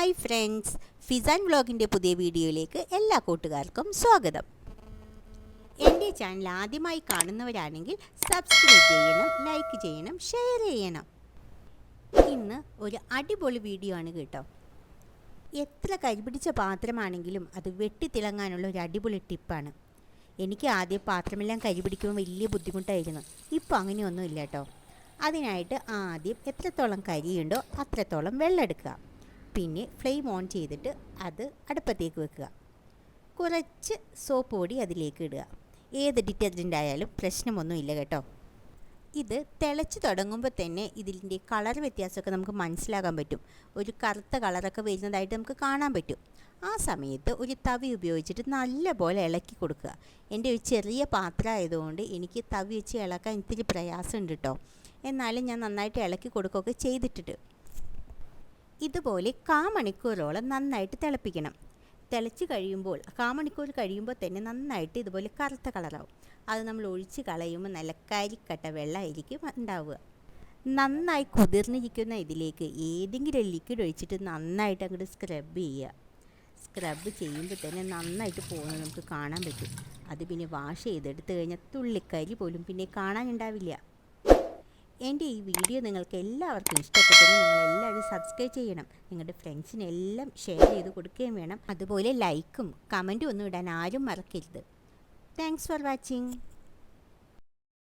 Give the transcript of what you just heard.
Hi friends Fizan വ്ളോഗിന്റെ പുതിയ വീഡിയോയിലേക്ക് എല്ലാ കൂട്ടുകാർക്കും സ്വാഗതം. എന്റെ ചാനൽ ആദ്യമായി കാണുന്നവരാണെങ്കിൽ സബ്സ്ക്രൈബ് ചെയ്യണം ലൈക്ക് ചെയ്യണം ഷെയർ ചെയ്യണം. ഇന്ന് ഒരു അടിപൊളി വീഡിയോ ആണ് കേട്ടോ. എത്ര കരിപിടിച്ച പാത്രമാണെങ്കിലും അത് വെട്ടിത്തിളങ്ങാനുള്ള ഒരു അടിപൊളി ടിപ്പാണ് എനിക്ക് ആദ്യം പാത്രമെല്ലാം കരിപിടിക്കുമ്പോൾ വലിയ ബുദ്ധിമുട്ടായിരുന്നു. ഇപ്പോൾ അങ്ങനെയൊന്നും ഇല്ല കേട്ടോ. അതിനായിട്ട് ആദ്യം എത്രത്തോളം കരിയുണ്ടോ അത്രത്തോളം വെള്ളം എടുക്കുക. പിന്നെ ഫ്ലെയിം ഓൺ ചെയ്തിട്ട് അത് അടുപ്പത്തേക്ക് വെക്കുക. കുറച്ച് സോപ്പ് പൊടി അതിലേക്ക് ഇടുക. ഏത് ഡിറ്റർജന്റ് ആയാലും പ്രശ്നമൊന്നുമില്ല കേട്ടോ. ഇത് തിളച്ച് തുടങ്ങുമ്പോൾ തന്നെ ഇതിന്റെ കളർ വ്യത്യാസമൊക്കെ നമുക്ക് മനസ്സിലാക്കാൻ പറ്റും. ഒരു കറുത്ത കളറൊക്കെ വരുന്നതായിട്ട് നമുക്ക് കാണാൻ പറ്റും. ആ സമയത്ത് ഒരു തവി ഉപയോഗിച്ചിട്ട് നല്ലപോലെ ഇളക്കി കൊടുക്കുക. എന്റെ ഒരു ചെറിയ പാത്രം ആയതുകൊണ്ട് എനിക്ക് തവി വെച്ച് ഇളക്കാൻ ഇത്തിരി പ്രയാസമുണ്ട് കേട്ടോ. എന്നാലും ഞാൻ നന്നായിട്ട് ഇളക്കി കൊടുക്കുകയൊക്കെ ചെയ്തിട്ടിട്ട് ഇതുപോലെ കാ മണിക്കൂറോളം നന്നായിട്ട് തിളപ്പിക്കണം. തിളച്ച് കഴിയുമ്പോൾ കാ മണിക്കൂർ കഴിയുമ്പോൾ തന്നെ നന്നായിട്ട് ഇതുപോലെ കറുത്ത കളറാവും. അത് നമ്മൾ ഒഴിച്ച് കളയുമ്പോൾ നല്ല കരിക്കട്ട വെള്ളമായിരിക്കും ഉണ്ടാവുക. നന്നായി കുതിർന്നിരിക്കുന്ന ഇതിലേക്ക് ഏതെങ്കിലും ലിക്വിഡ് ഒഴിച്ചിട്ട് നന്നായിട്ട് അങ്ങോട്ട് സ്ക്രബ് ചെയ്യുക. സ്ക്രബ് ചെയ്യുമ്പോൾ തന്നെ നന്നായിട്ട് പോകുന്നത് നമുക്ക് കാണാൻ പറ്റും. അത് പിന്നെ വാഷ് ചെയ്തെടുത്ത് കഴിഞ്ഞാൽ തുള്ളിക്കരി പോലും പിന്നെ കാണാനുണ്ടാവില്ല എന്റെ ഈ വീഡിയോ നിങ്ങൾക്ക് എല്ലാവർക്കും ഇഷ്ടപ്പെട്ടെങ്കിൽ നിങ്ങൾ എല്ലാവരും സബ്സ്ക്രൈബ് ചെയ്യണം. നിങ്ങളുടെ ഫ്രണ്ട്സിനെല്ലാം ഷെയർ ചെയ്ത് കൊടുക്കുകയും വേണം. അതുപോലെ ലൈക്കും കമന്റും ഒന്നും ഇടാൻ ആരും മറക്കരുത്. Thanks for watching